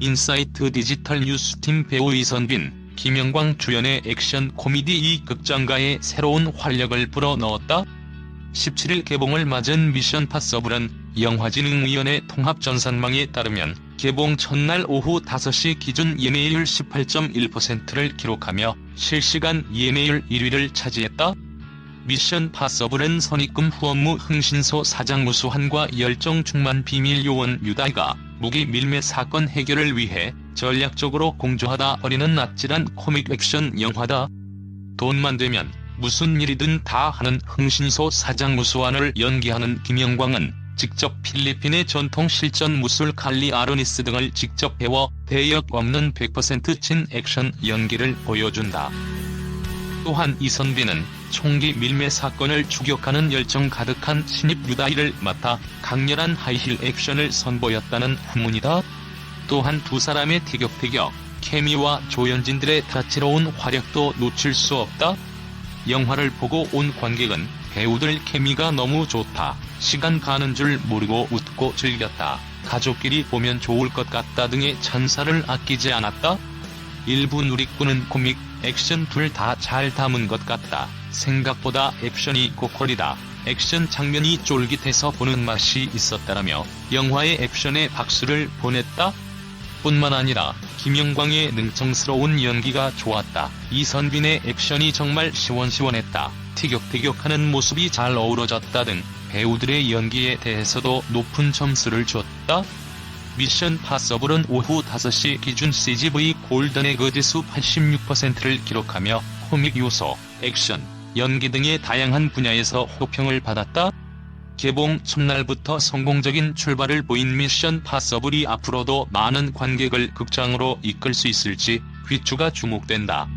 인사이트 디지털 뉴스팀 배우 이선빈, 김영광 주연의 액션 코미디 이 극장가에 새로운 활력을 불어넣었다. 17일 개봉을 맞은 미션 파서블은 영화진흥위원회 통합전산망에 따르면 개봉 첫날 오후 5시 기준 예매율 18.1%를 기록하며 실시간 예매율 1위를 차지했다. 미션 파서블은 선입금 후업무 흥신소 사장 무수한과 열정 충만 비밀 요원 유다가 무기 밀매 사건 해결을 위해 전략적으로 공조하다 버리는 아찔한 코믹 액션 영화다. 돈만 되면 무슨 일이든 다 하는 흥신소 사장 무수한을 연기하는 김영광은 직접 필리핀의 전통 실전 무술 칼리 아로니스 등을 직접 배워 대역 없는 100%친 액션 연기를 보여준다. 또한 이선빈은 총기 밀매 사건을 추격하는 열정 가득한 신입 유다이를 맡아 강렬한 하이힐 액션을 선보였다는 후문이다. 또한 두 사람의 티격태격, 케미와 조연진들의 다채로운 활약도 놓칠 수 없다. 영화를 보고 온 관객은 배우들 케미가 너무 좋다. 시간 가는 줄 모르고 웃고 즐겼다. 가족끼리 보면 좋을 것 같다 등의 찬사를 아끼지 않았다. 일부 누리꾼은 코믹, 액션 둘 다 잘 담은 것 같다. 생각보다 액션이 고퀄이다. 액션 장면이 쫄깃해서 보는 맛이 있었다라며 영화의 액션에 박수를 보냈다. 뿐만 아니라 김영광의 능청스러운 연기가 좋았다. 이선빈의 액션이 정말 시원시원했다. 티격태격하는 모습이 잘 어우러졌다 등 배우들의 연기에 대해서도 높은 점수를 줬다. 미션 파서블은 오후 5시 기준 CGV 골든에그 지수 86%를 기록하며 코믹 요소, 액션, 연기 등의 다양한 분야에서 호평을 받았다. 개봉 첫날부터 성공적인 출발을 보인 미션 파서블이 앞으로도 많은 관객을 극장으로 이끌 수 있을지 귀추가 주목된다.